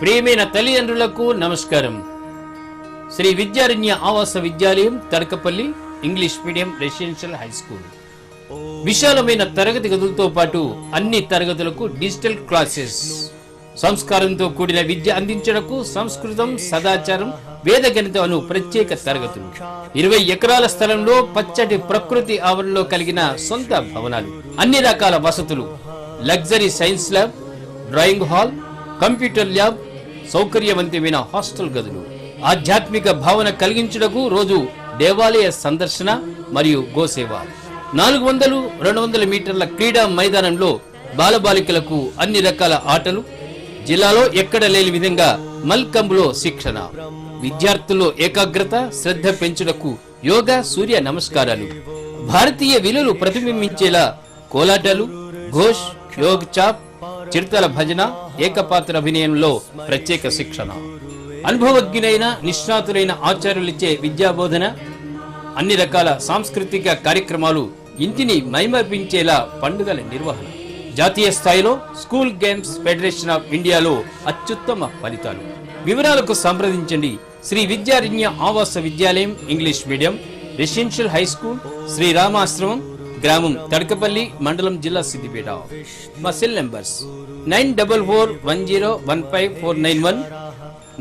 ప్రియమైన తల్లిదండ్రులకు నమస్కారం. Shri Vidyaranya Avasa Vidyalayam Tadakapalli English medium residential high school. విశాలమైన తరగతి గదులతో పాటు అన్ని తరగతులకు డిజిటల్ క్లాసెస్. సంస్కారంతో కూడిన విద్య అందించడకు సంస్కృతం సదాచారం వేద గణితం అను ప్రత్యేక తరగతులు. ఇరవై ఎకరాల స్థలంలో పచ్చటి ప్రకృతి ఆవరణలో కలిగిన సొంత భవనాలు. అన్ని రకాల వసతులు. Luxury science lab drawing hall computer lab సౌకర్యవంతమైన హాస్టల్ గదులు. ఆధ్యాత్మిక భావన కలిగించుటకు రోజు దేవాలయ సందర్శన మరియు గోసేవ. నాలుగు వందలు రెండు వందల మీటర్ల క్రీడా మైదానంలో బాలబాలికలకు అన్ని రకాల ఆటలు జిల్లాలో ఎక్కడ లేని విధంగా మల్కంబులో శిక్షణ. విద్యార్థుల్లో ఏకాగ్రత శ్రద్ధ పెంచుటకు యోగా సూర్య నమస్కారాలు. భారతీయ విలువలు ప్రతిబింబించేలా కోలాటాలు ఘోష్ యోగ్ చాప్ చిరుతల భజన ఏకపాత్ర అభినయంలో ప్రత్యేక శిక్షణ. అనుభవజ్ఞులైన నిష్ణాతులైన ఆచార్యులిచ్చే విద్యాబోధన అన్ని రకాల సాంస్కృతిక కార్యక్రమాలు ఇంటిని మైమర్పించేలా పండుగల నిర్వహణ. జాతీయ స్థాయిలో స్కూల్ గేమ్స్ ఫెడరేషన్ ఆఫ్ ఇండియాలో అత్యుత్తమ ఫలితాలు. వివరాలకు సంప్రదించండి. Shri Vidyaranya Avasa Vidyalayam English medium residential high school Shri Ramashramam గ్రామం తడకపల్లి మండలం జిల్లా సిద్దిపేట. మా cell numbers nine double four one zero one five four nine one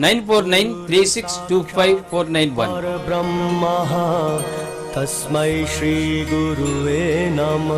nine four nine three six two five four nine one. Brahma తస్మై శ్రీ గురువే నమ.